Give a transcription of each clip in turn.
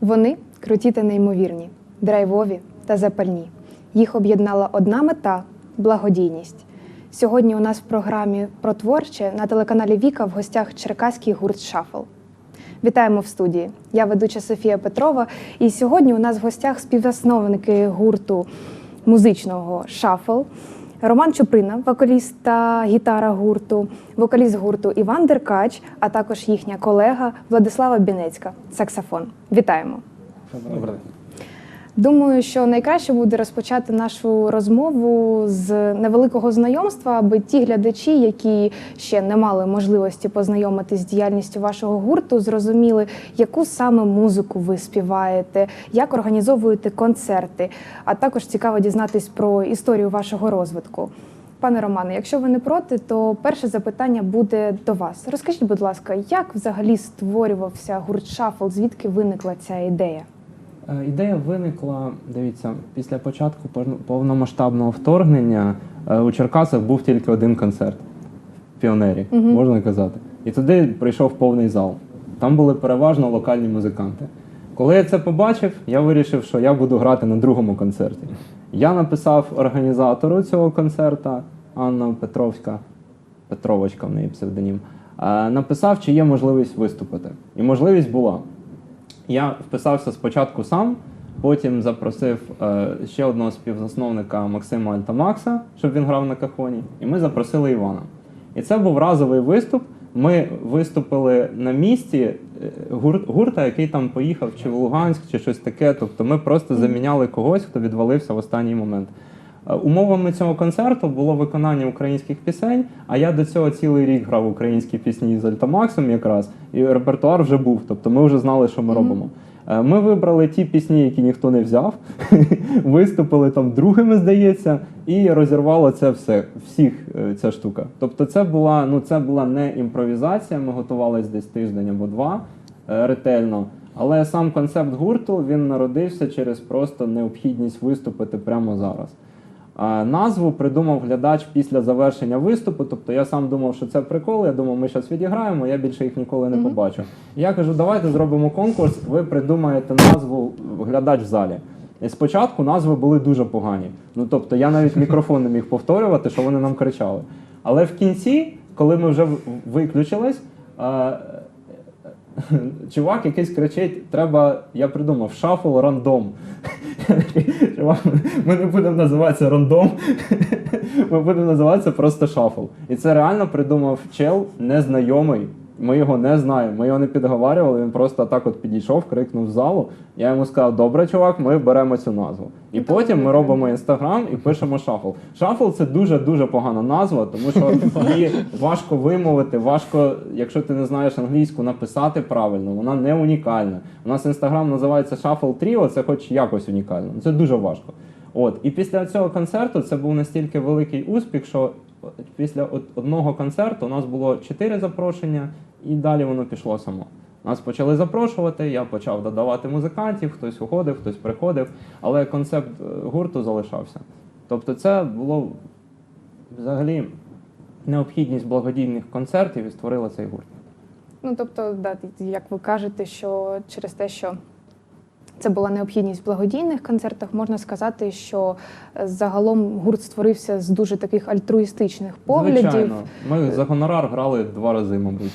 Вони круті та неймовірні, драйвові та запальні. Їх об'єднала одна мета благодійність. Сьогодні у нас в програмі про творче на телеканалі Віка в гостях черкаський гурт Шафл. Вітаємо в студії. Я ведуча Софія Петрова. І сьогодні у нас в гостях співзасновники гурту музичного Шафл. Роман Чуприна, вокаліст та гітара гурту, вокаліст гурту Іван Деркач, а також їхня колега Владислава Бінецька, саксофон. Вітаємо! Добре. Думаю, що найкраще буде розпочати нашу розмову з невеликого знайомства, аби ті глядачі, які ще не мали можливості познайомитись з діяльністю вашого гурту, зрозуміли, яку саме музику ви співаєте, як організовуєте концерти. А також цікаво дізнатись про історію вашого розвитку. Пане Романе, якщо ви не проти, то перше запитання буде до вас. Розкажіть, будь ласка, як взагалі створювався гурт Шафл? Звідки виникла ця ідея? Е, Ідея виникла, дивіться, після початку повно- повномасштабного вторгнення е, у Черкасах був тільки один концерт в піонері, Мгм. можна казати. І туди прийшов повний зал. Там були переважно локальні музиканти. Коли я це побачив, я вирішив, що я буду грати на другому концерті. Я написав організатору цього концерта Анна Петровська, Петровочка в неї псевдонім. е, Написав, чи є можливість виступити. І можливість була. Я вписався спочатку сам, потім запросив е, ще одного співзасновника Максима Альтамакса, щоб він грав на кахоні, і ми запросили Івана. І це був разовий виступ. Ми виступили на місці е, гур- гурта, який там поїхав чи в Луганськ, чи щось таке. Тобто ми просто заміняли когось, хто відвалився в останній момент. Е, Умовами цього концерту було виконання українських пісень, а я до цього цілий рік грав українські пісні з Альтамаксом якраз, і репертуар вже був. Тобто ми вже знали, що ми робимо. Е, Ми вибрали ті пісні, які ніхто не взяв, виступили там другими, здається, і розірвало це все, всіх е, ця штука. Тобто, це була, ну, це була не імпровізація, ми готувалися десь тиждень або два ретельно. Але сам концепт гурту він народився через просто необхідність виступити прямо зараз. Назву придумав глядач після завершення виступу. Тобто я сам думав, що це прикол. Я думав, ми зараз відіграємо, я більше їх ніколи не побачу. Я кажу, давайте зробимо конкурс. Ви придумаєте назву глядач в залі. І спочатку назви були дуже погані. Ну тобто я навіть мікрофон не міг повторювати, що вони нам кричали. Але в кінці, коли ми вже виключились, е, чувак якийсь кричить: треба, я придумав, шафл рандом. Чувак, ми не будемо називатися рандом, ми будемо називатися просто шафл. І це реально придумав чел незнайомий. Ми його не знаємо, ми його не підговарювали. Він просто так от підійшов, крикнув в залу. Я йому сказав: добре, чувак, ми беремо цю назву. І так, потім ми робимо інстаграм і пишемо шафл. Шафл це дуже дуже погана назва, тому що її важко вимовити, важко, якщо ти не знаєш англійську, написати правильно. Вона не унікальна. У нас інстаграм називається Shuffle Trio, це хоч якось унікально. Це дуже важко. От і після цього концерту це був настільки великий успіх, що після одного концерту у нас було чотири запрошення, і далі воно пішло само. Нас почали запрошувати, я почав додавати музикантів, хтось уходив, хтось приходив, але концепт е, гурту залишався. Тобто, це було взагалі необхідність благодійних концертів і створила цей гурт. Ну тобто, да, як ви кажете, що через те, що це була необхідність в благодійних концертах, можна сказати, що е, загалом гурт створився з дуже таких альтруїстичних поглядів. Звичайно, ми за гонорар грали два рази, мабуть.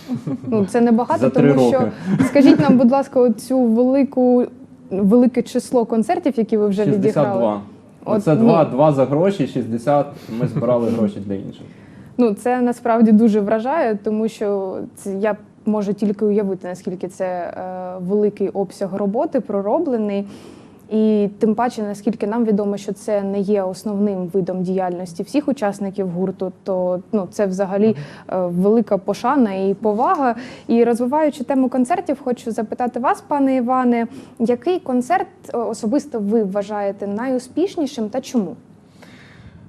Ну це небагато, тому що скажіть нам, будь ласка, цю велику велике число концертів, які ви вже відіграли. 62. От, Це два, ну. два за гроші, 60 ми збирали гроші для інших. Ну, це насправді дуже вражає, тому що це я можу тільки уявити, наскільки це е, великий обсяг роботи пророблений. І тим паче, наскільки нам відомо, що це не є основним видом діяльності всіх учасників гурту, то ну це взагалі е, велика пошана і повага. І розвиваючи тему концертів, хочу запитати вас, пане Іване, який концерт е, особисто ви вважаєте найуспішнішим та чому?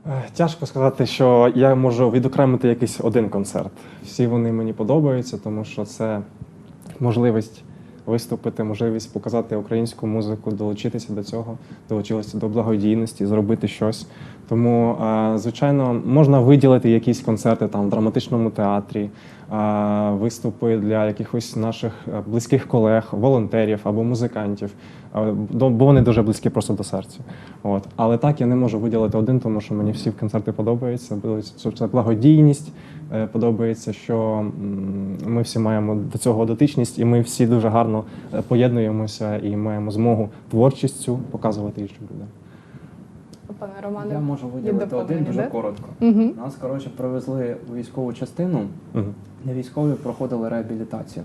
Е, Тяжко сказати, що я можу відокремити якийсь один концерт. Всі вони мені подобаються, тому що це можливість виступити, можливість показати українську музику, долучитися до цього, долучитися до благодійності, зробити щось. Тому, е, звичайно, можна виділити якісь концерти там в драматичному театрі, виступи для якихось наших е, близьких колег, волонтерів або музикантів, бо вони дуже близькі просто до серця. От. Але так я не можу виділити один, тому що мені всі концерти подобаються. Це благодійність, е, подобається, що ми всі маємо до цього дотичність, і ми всі дуже гарно е, поєднуємося і маємо змогу творчістю показувати іншим людям. Пане Романе, Я можу виділити один дуже да? коротко. Угу. Нас, коротше, привезли у військову частину, Мгм. де військові проходили реабілітацію.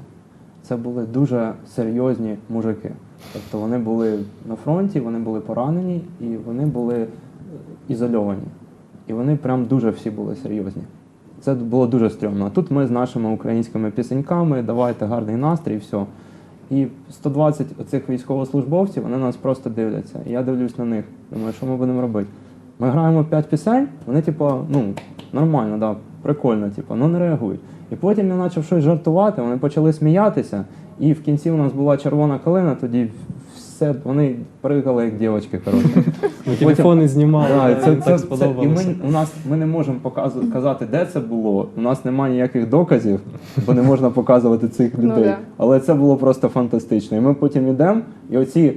Це були дуже серйозні мужики. Тобто вони були на фронті, вони були поранені і вони були е, ізольовані. І вони прям дуже всі були серйозні. Це було дуже стрьомно. А тут ми з нашими українськими пісеньками, давайте гарний настрій, все. І 120 оцих військовослужбовців, вони нас просто дивляться. І я дивлюсь на них. Думаю, що ми будемо робити? Ми граємо 5 пісень, вони, типу, ну, нормально, да, прикольно, типу, ну не реагують. І потім я почав щось жартувати, вони почали сміятися, і в кінці у нас була червона калина, тоді все, вони пригали як дівчатки, коротше. Телефони знімали, це, так це, і сподобалося. ми, у нас, ми не можемо казати, де це було. У нас немає ніяких доказів, бо не можна показувати цих Ну людей. Але це було просто фантастично. І ми потім йдемо, і оці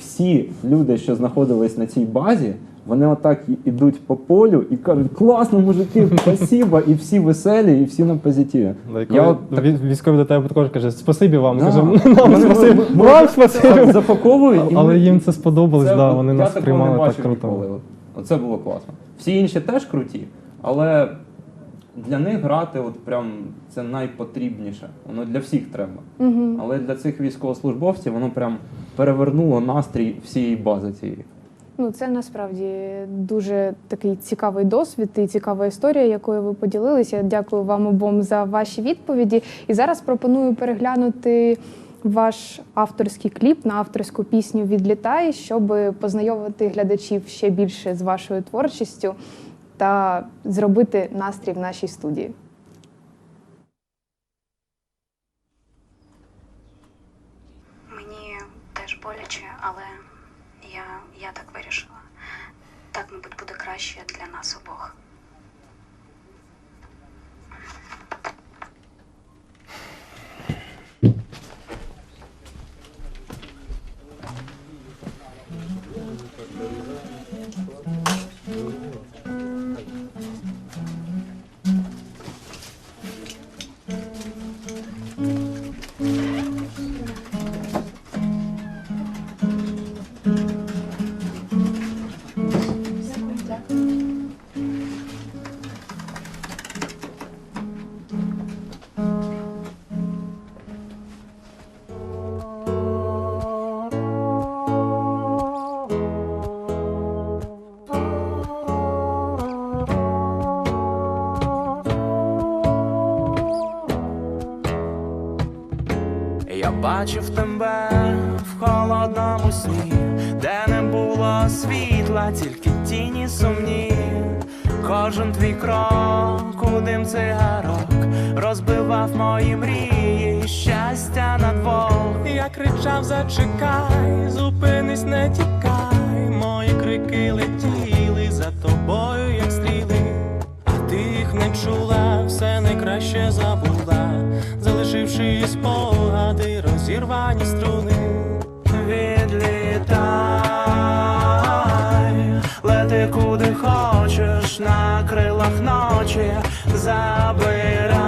всі люди, що знаходились на цій базі, вони отак ідуть по полю і кажуть: класно, мужики, спасіба, і всі веселі, і всі на позитиві. Я от так- вій- військові до тебе також каже, спасибі вам. Да. Каже, Вони- нам ми- спасибі, ми- вам спасибі. так запаковують, і Але ми- їм це сподобалось, Це да, вони я нас такого приймали так бачив круто. Ніколи. Оце було класно. Всі інші теж круті, але для них грати от прям це найпотрібніше. Воно для всіх треба. Угу. Але для цих військовослужбовців воно прям перевернуло настрій всієї бази цієї. Ну, це насправді дуже такий цікавий досвід і цікава історія, якою ви поділилися. Дякую вам обом за ваші відповіді. І зараз пропоную переглянути ваш авторський кліп на авторську пісню Відлітай, щоб познайомити глядачів ще більше з вашою творчістю та зробити настрій в нашій студії. Бачив тебе в холодному сні, де не було світла, тільки тіні сумні. Кожен твій крок у дим цигарок розбивав мої мрії, щастя на двох. Я кричав, зачекай, зупинись, не тікай. Мої крики летіли за тобою, як стріли. А ти їх не чула, все найкраще забула, залишивши спогади, крилах ночі забирай,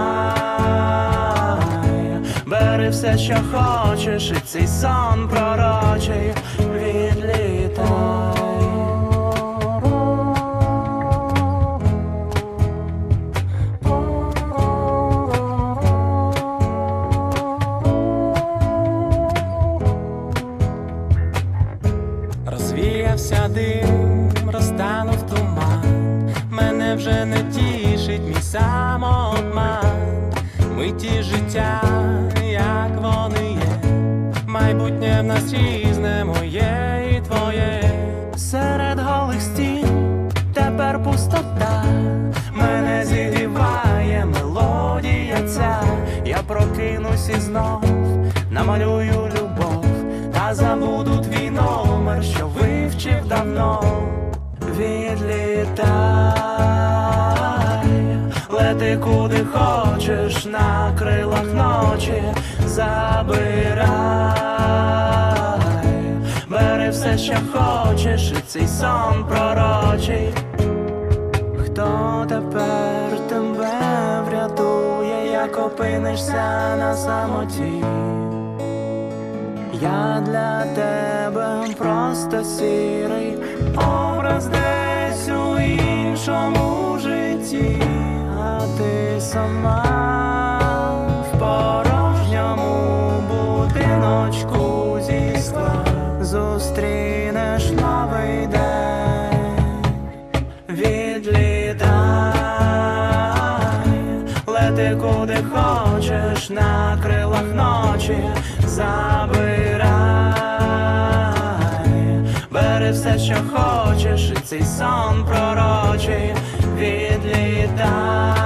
бери все, що хочеш, і цей сон пророчий відлітай. життя, як вони є, майбутнє в нас різне моє і твоє, серед голих стін тепер пустота, мене зігріває мелодія ця, я прокинусь і знов, намалюю любов, та забуду твій номер, що вивчив давно, відлітай хочеш на крилах ночі, забирай, бери все, що хочеш, і цей сон пророчий. Хто тепер тебе врятує, як опинишся на самоті? Я для тебе просто сірий образ десь у іншому житті, ти сама. В порожньому будиночку зі скла зустрінеш новий день. Відлітай, лети куди хочеш на крилах ночі, забирай, бери все, що хочеш, цей сон пророчий, відлітай,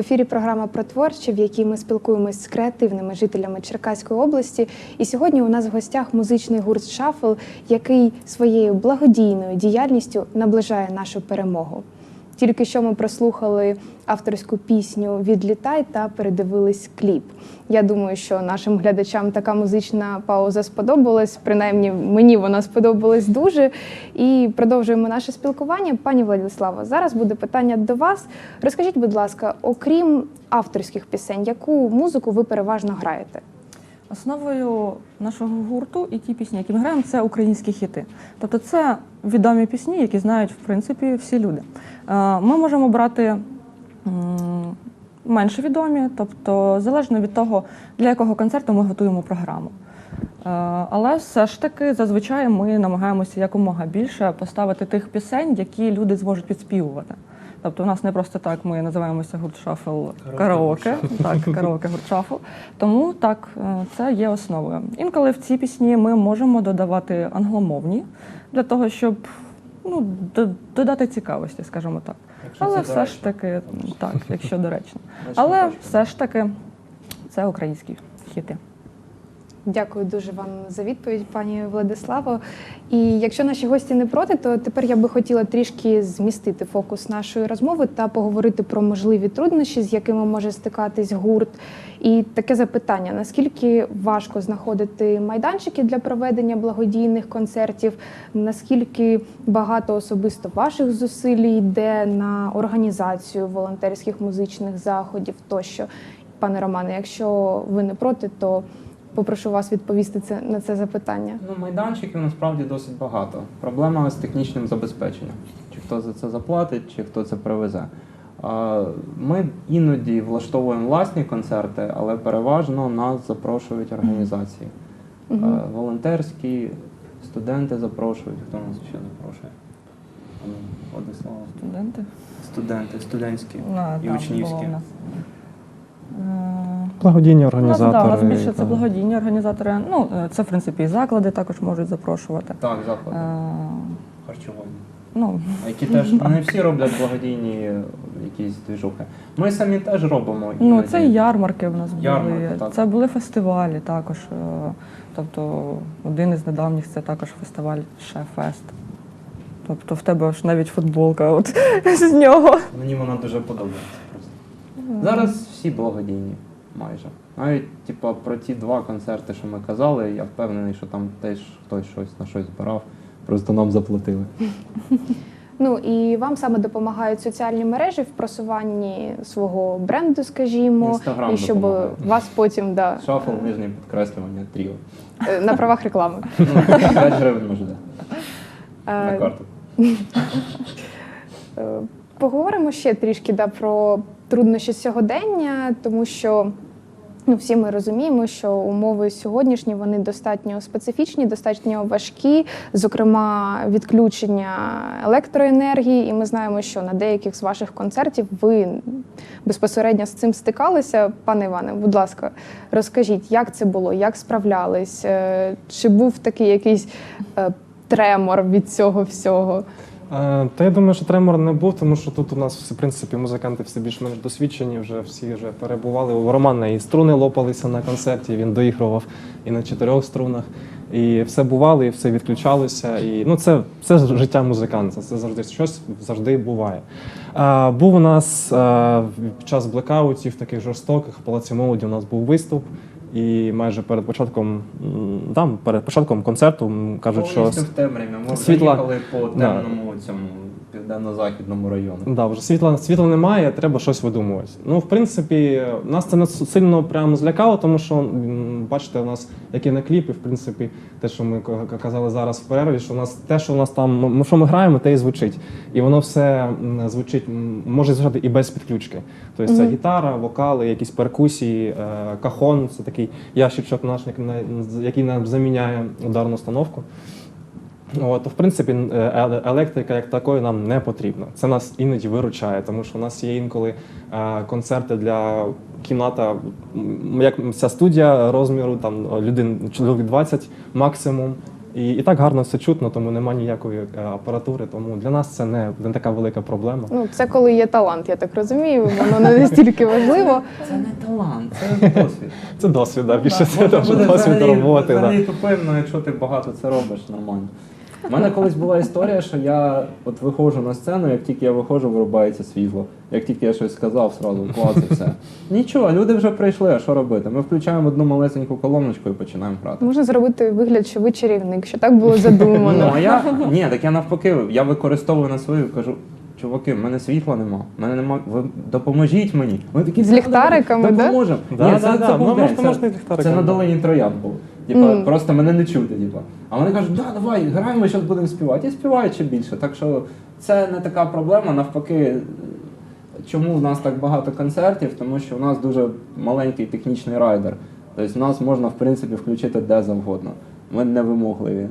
ефірі програма про творче, в якій ми спілкуємось з креативними жителями Черкаської області. І сьогодні у нас в гостях музичний гурт Шафл, який своєю благодійною діяльністю наближає нашу перемогу. Тільки що ми прослухали авторську пісню Відлітай та передивились кліп. Я думаю, що нашим глядачам така музична пауза сподобалась. Принаймні мені вона сподобалась дуже. І продовжуємо наше спілкування. Пані Владиславо, зараз буде питання до вас. Розкажіть, будь ласка, окрім авторських пісень, яку музику ви переважно граєте? Основою нашого гурту і ті пісні, які ми граємо, це українські хіти. Тобто це відомі пісні, які знають в принципі всі люди. Е, Ми можемо брати м, менш відомі, тобто залежно від того, для якого концерту ми готуємо програму. Е, Але все ж таки зазвичай ми намагаємося якомога більше поставити тих пісень, які люди зможуть підспівувати. Тобто, у нас не просто так ми називаємося гурт шафл караоке, так, караоке гурт шафл. Тому так, е, це є основою. Інколи в ці пісні ми можемо додавати англомовні для того, щоб ну, додати цікавості, скажімо так. Якщо Але все доречно. ж таки, так, якщо доречно. Але все ж таки це українські хіти. Дякую дуже вам за відповідь, пані Владиславо. І якщо наші гості не проти, то тепер я би хотіла трішки змістити фокус нашої розмови та поговорити про можливі труднощі, з якими може стикатись гурт. І таке запитання: наскільки важко знаходити майданчики для проведення благодійних концертів? Наскільки багато особисто ваших зусиль йде на організацію волонтерських музичних заходів тощо? Пане Романе, якщо ви не проти, то Попрошу вас відповісти це на це запитання. Ну, майданчиків насправді досить багато. Проблема з технічним забезпеченням. Чи хто за це заплатить, чи хто це привезе. Ми іноді влаштовуємо власні концерти, але переважно нас запрошують організації. А, Волонтерські, студенти запрошують. Хто нас ще запрошує? Ну, Владислава. Студенти. Студенти, студентські На, і учнівські. Благодійні У нас, організатори. да, у нас більше це благодійні організатори. Ну, е, це, в принципі, і заклади також можуть запрошувати. Так, заходи. Е, Харчування. ну, Які теж не всі роблять благодійні якісь двіжухи. Ми самі теж робимо. ну, це і ярмарки в нас були. Ярмарки, так. Це були фестивалі також. е, Тобто один із недавніх це також фестиваль Шефест. Тобто в тебе ж навіть футболка от, з нього. Мені вона дуже подобається. Просто. Зараз всі благодійні, майже. Навіть типа, про ті два концерти, що ми казали, я впевнений, що там теж хтось щось на щось збирав, просто нам заплатили. Ну і вам саме допомагають соціальні мережі в просуванні свого бренду, скажімо, Інстаграм і щоб допомагає. вас потім да, Шафл, нижнє підкреслювання, тріо. е, на правах реклами. Ну, 5 гривень може дати на Е, карту. Е, Поговоримо ще трішки да, про труднощі сьогодення, тому що Ну, всі ми розуміємо, що умови сьогоднішні вони достатньо специфічні, достатньо важкі, зокрема, відключення електроенергії. І ми знаємо, що на деяких з ваших концертів ви безпосередньо з цим стикалися. Пане Іване, будь ласка, розкажіть, як це було, як справлялись? Е, Чи був такий якийсь е, тремор від цього всього? Е, Та я думаю, що тремор не був, тому що тут у нас в принципі музиканти всі більш-менш досвідчені, вже всі вже перебували. У Романа і струни лопалися на концерті, він доігрував і на чотирьох струнах. І все бувало, і все відключалося. І ну це, це життя музиканта. Це завжди щось завжди буває. А, був у нас а, під час блекаутів таких жорстоких в палаці молоді. У нас був виступ. І майже перед початком там, перед початком концерту кажуть, що Повністю в темряві. Ми світла- приїхали по Да. темному цьому південно-західному району. Да, вже світла, світла немає, треба щось видумувати. Ну, в принципі, нас це не сильно прямо злякало, тому що м, бачите, у нас як і на кліпі, в принципі, те, що ми ка- казали зараз в перерві, що у нас те, що у нас там, ми що ми граємо, те і звучить. І воно все м, звучить, м, може звучати і без підключки. Тобто це гітара, вокали, якісь перкусії, е, кахон це такий ящичок наш, як на- який нам заміняє ударну установку. От, в принципі, е, е- електрика як такої нам не потрібна. Це нас іноді виручає, тому що у нас є інколи е, концерти для кімната, як ця студія розміру, там людей чоловік 20 максимум. І, і так гарно все чутно, тому немає ніякої е, апаратури. Тому для нас це не, не така велика проблема. Ну, це коли є талант, я так розумію, воно не настільки важливо. Це не талант, це досвід. Це досвід, да, більше це вже буде досвід взагалі- роботи. Да. Взагалі тупим, ну, якщо ти багато це робиш, нормально. У мене колись була історія, що я от виходжу на сцену, як тільки я виходжу, вирубається світло. Як тільки я щось сказав, сразу клас і все. Нічого, люди вже прийшли, а що робити? Ми включаємо одну малесеньку колоночку і починаємо грати. Можна зробити вигляд, що ви чарівник, що так було Ну, задумано. а я ні, так я навпаки, я використовую на свою, кажу. Чуваки, в мене світла нема. В мене нема. Ви допоможіть мені. Вони такі З ліхтариками, да? допоможемо. Да, Ні, да, це, да. це був Ну, це, це на долині троян було. Типа, mm. просто мене не чути, типа. А вони кажуть, да, давай, граємо, зараз будемо співати. І співають ще більше. Так що це не така проблема. Навпаки, чому в нас так багато концертів? Тому що у нас дуже маленький технічний райдер. Тобто в нас можна, в принципі, включити де завгодно. Ми не вимогливі.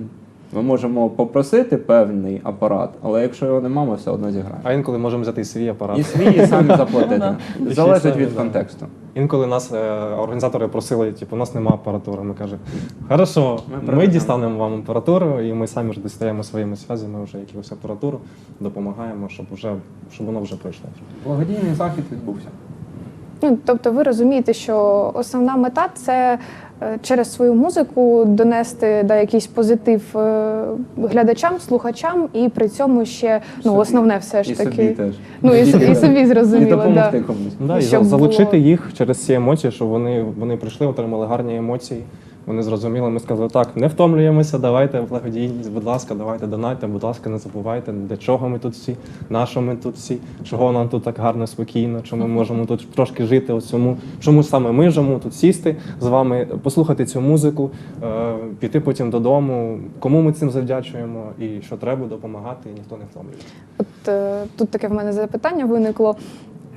Ми можемо попросити певний апарат, але якщо його немає, ми все одно зіграємо. А інколи можемо взяти і свій апарат. І свій і самі заплатити. І Залежить самі, від да. контексту. Інколи нас е, організатори просили, типу, у нас немає апаратури. Ми кажемо, хорошо, Ми ми, привеземо». дістанемо вам апаратуру, і ми самі вже достаємо своїми зв'язками вже якусь апаратуру, допомагаємо, щоб вже щоб воно вже пройшло. Благодійний захід відбувся. Ну, тобто ви розумієте, що основна мета це через свою музику донести да, якийсь позитив е, глядачам, слухачам, і при цьому ще ну, основне все ж І таки. собі теж. Ну і, собі- і собі І зрозуміло. Да. допомогти комусь. Да, і Щоб залучити було- їх через ці емоції, щоб вони, вони прийшли, отримали гарні емоції. Вони зрозуміли, ми сказали, так, не втомлюємося, давайте благодійність, будь ласка, давайте донайте, будь ласка, не забувайте, для чого ми тут всі, на що ми тут всі, чого нам тут так гарно, спокійно, чому ми можемо тут трошки жити у цьому, чому саме ми можемо тут сісти з вами, послухати цю музику, е, піти потім додому, кому ми цим завдячуємо і що треба допомагати, і ніхто не втомлюється. От е, тут таке в мене запитання виникло.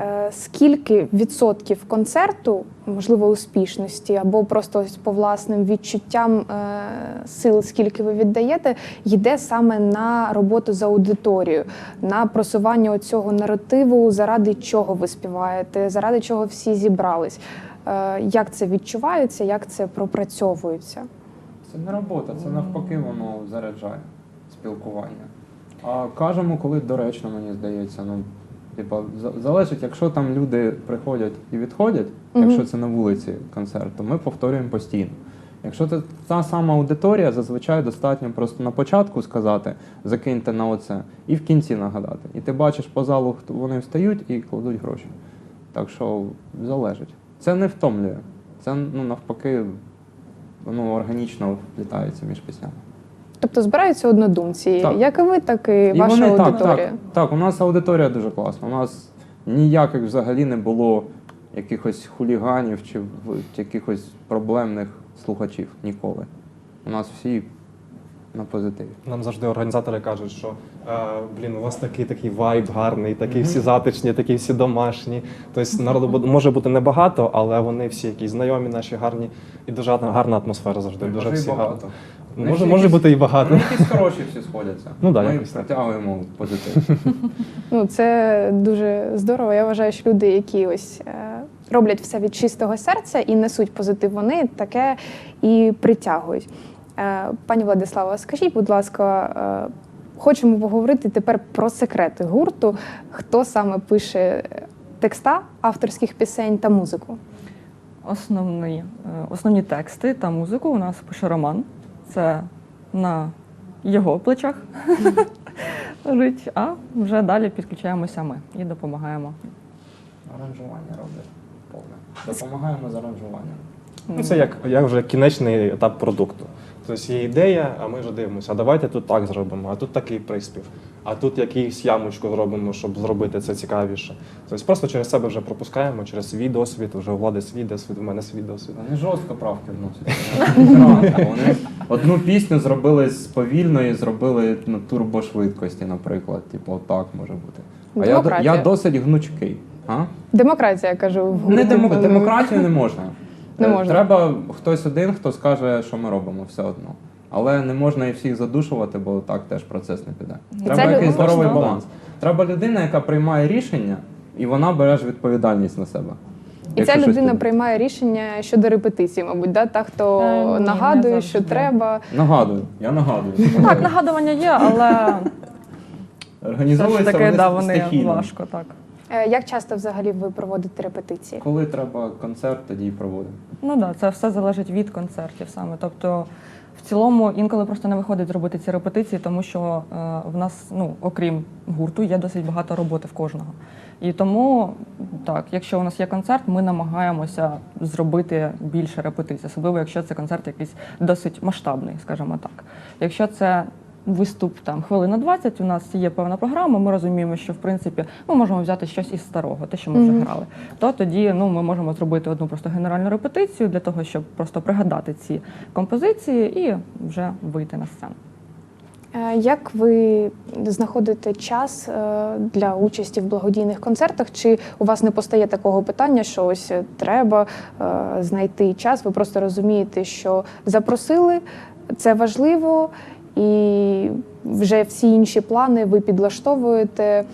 Е, Скільки відсотків концерту, можливо, успішності, або просто ось по власним відчуттям е, сил, скільки ви віддаєте, йде саме на роботу з аудиторією, на просування цього наративу, заради чого ви співаєте, заради чого всі зібрались? Е, Як це відчувається, як це пропрацьовується? Це не робота, це навпаки воно заряджає спілкування. А кажемо, коли доречно, мені здається. Ну, типа, залежить, якщо там люди приходять і відходять, Мгм. якщо це на вулиці концерт, то ми повторюємо постійно. Якщо це та сама аудиторія, зазвичай достатньо просто на початку сказати, закиньте на оце, і в кінці нагадати. І ти бачиш по залу, хто вони встають і кладуть гроші. Так що залежить. Це не втомлює. Це ну, навпаки, воно органічно вплітається між піснями. Тобто збираються однодумці, Так. як і ви, так і, ваша вони аудиторія. так, так, так, у нас аудиторія дуже класна. У нас ніяких взагалі не було якихось хуліганів чи якихось проблемних слухачів ніколи. У нас всі на позитиві. Нам завжди організатори кажуть, що е, блін, у вас такий такий вайб гарний, такі всі затишні, такі всі домашні. Тобто народу може бути небагато, але вони всі якісь знайомі, наші гарні, і дуже гарна, гарна атмосфера завжди. Дуже всі багато. Гарно. Може, може бути і багато. Вони якісь хороші всі сходяться. Ну да, Ми якось так. притягуємо позитив. Ну, це дуже здорово. Я вважаю, що люди, які ось е, роблять все від чистого серця і несуть позитив, вони таке і притягують. Е, пані Владислава, скажіть, будь ласка, е, хочемо поговорити тепер про секрети гурту. Хто саме пише текста авторських пісень та музику? Основні, е, основні тексти та музику у нас пише Роман. Це на його плечах лежить, а вже далі підключаємося ми і допомагаємо. Аранжування роблять повне. Допомагаємо з аранжуванням. Ну, це як, як вже кінечний етап продукту. Тобто є ідея, а ми вже дивимося, а давайте тут так зробимо, а тут такий приспів, а тут якийсь ямочку зробимо, щоб зробити це цікавіше. Тобто просто через себе вже пропускаємо, через свій досвід, вже у влади свій досвід, у мене свій досвід. Вони жорстко правки вносять. Вони одну пісню зробили з повільної, зробили на турбошвидкості, наприклад. Типу, отак може бути. А я, я досить гнучкий. А? Демократія, я кажу, Не демократію не можна. Не Е, можна. Треба хтось один, хто скаже, що ми робимо все одно. Але не можна і всіх задушувати, бо так теж процес не піде. І Треба ця якийсь людина- здоровий можна. баланс. Треба людина, яка приймає рішення, і вона бере ж відповідальність на себе. І Якщо ця щось людина піде. приймає рішення щодо репетиції, мабуть, да? та, хто Е, ні, не нагадує, що завжди. треба. Нагадую, я нагадую. Так, нагадування є, але все ж Організовується таки вони да, вони стихійно. важко так. Е, Як часто взагалі ви проводите репетиції? Коли треба концерт, тоді і проводимо. Ну так, да, це все залежить від концертів саме. Тобто, в цілому інколи просто не виходить зробити ці репетиції, тому що е, в нас, ну окрім гурту, є досить багато роботи в кожного. І тому, так, якщо у нас є концерт, ми намагаємося зробити більше репетицій, особливо якщо це концерт якийсь досить масштабний, скажімо так. Якщо це виступ там хвилина 20, у нас є певна програма, ми розуміємо, що в принципі ми можемо взяти щось із старого, те, що ми вже грали. То тоді ну, ми можемо зробити одну просто генеральну репетицію для того, щоб просто пригадати ці композиції і вже вийти на сцену. Е, Як ви знаходите час е, для участі в благодійних концертах? Чи у вас не постає такого питання, що ось е, треба знайти час? Ви просто розумієте, що запросили, це важливо, і вже всі інші плани ви підлаштовуєте,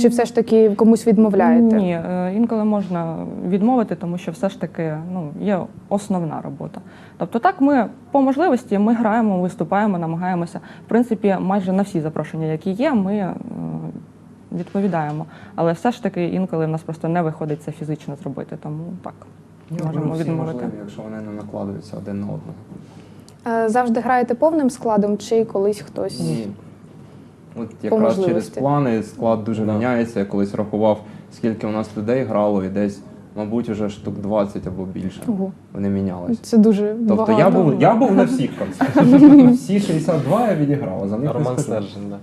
чи все ж таки комусь відмовляєте? Ні, е, інколи можна відмовити, тому що все ж таки ну, є основна робота. Тобто, так, ми по можливості ми граємо, виступаємо, намагаємося. В принципі, майже на всі запрошення, які є, ми е, відповідаємо. Але все ж таки інколи в нас просто не виходить це фізично зробити, тому так. Можемо Ну, всі відмовити. можливі, якщо вони не накладуються один на одного. Е, Завжди граєте повним складом, чи колись хтось? Ні. От якраз через плани склад дуже Да. міняється. Я колись рахував, скільки у нас людей грало, і десь, мабуть, уже штук 20 або більше. Ого. Вони мінялись. Це дуже Тобто багато. я був, я був на всіх концертах. Всі 62 я відіграв, за них Роман скажу. Стержин, да.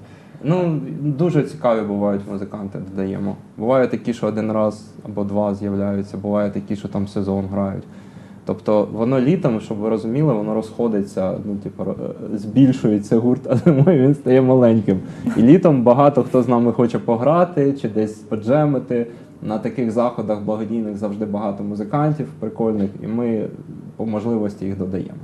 Ну, дуже цікаві бувають музиканти, додаємо. Бувають такі, що один раз або два з'являються, буває такі, що там сезон грають. Тобто воно літом, щоб ви розуміли, воно розходиться, ну, типу, збільшується гурт, а зимою він стає маленьким. І літом багато хто з нами хоче пограти чи десь поджемити. На таких заходах благодійних завжди багато музикантів прикольних, і ми по можливості їх додаємо.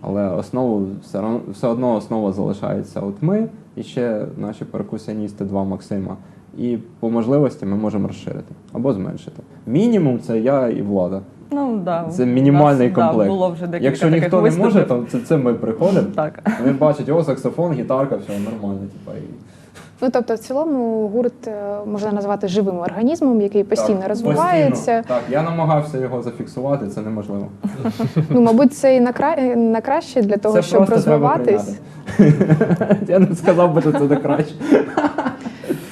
Але основу все, все одно основа залишається от ми і ще наші перкусіоністи, два Максима. І по можливості ми можемо розширити або зменшити. Мінімум це я і влада. Ну, да, Це мінімальний нас, да, комплект. було вже декілька Якщо таких ніхто не може, то це, це ми приходимо. Так. Вони бачать, о, саксофон, гітарка, все нормально. Типа, і... Ну тобто, в цілому гурт е, можна назвати живим організмом, який постійно Так, розвивається. постійно. Так, я намагався його зафіксувати, це неможливо. Ну, мабуть, це і на, кра... на краще для того, це щоб розвиватись. Я не сказав би, що це не краще.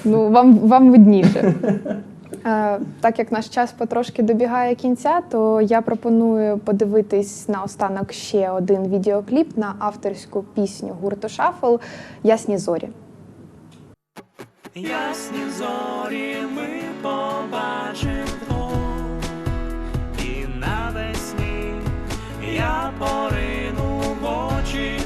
Ну, вам, вам видніше. Е, Так як наш час потрошки добігає кінця, то я пропоную подивитись наостанок ще один відеокліп на авторську пісню гурту Шафл Ясні зорі. Ясні зорі ми побачимо і навесні я порину в очі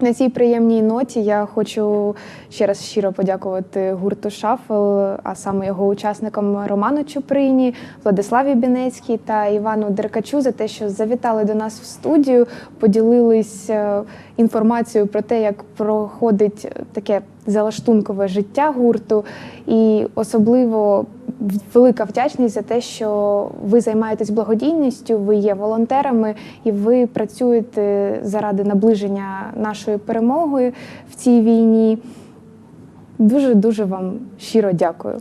На цій приємній ноті я хочу ще раз щиро подякувати гурту Шафл, а саме його учасникам Роману Чуприні, Владиславі Бінецькій та Івану Деркачу за те, що завітали до нас в студію, поділились е, інформацією про те, як проходить таке залаштункове життя гурту, і особливо велика вдячність за те, що ви займаєтесь благодійністю, ви є волонтерами і ви працюєте заради наближення нашої перемоги в цій війні. Дуже дуже вам щиро дякую.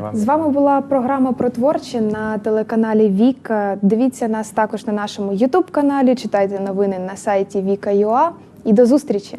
Вам З вами була програма про творче на телеканалі Віка. Дивіться нас також на нашому Ютуб каналі, читайте новини на сайті Віка.ua і до зустрічі!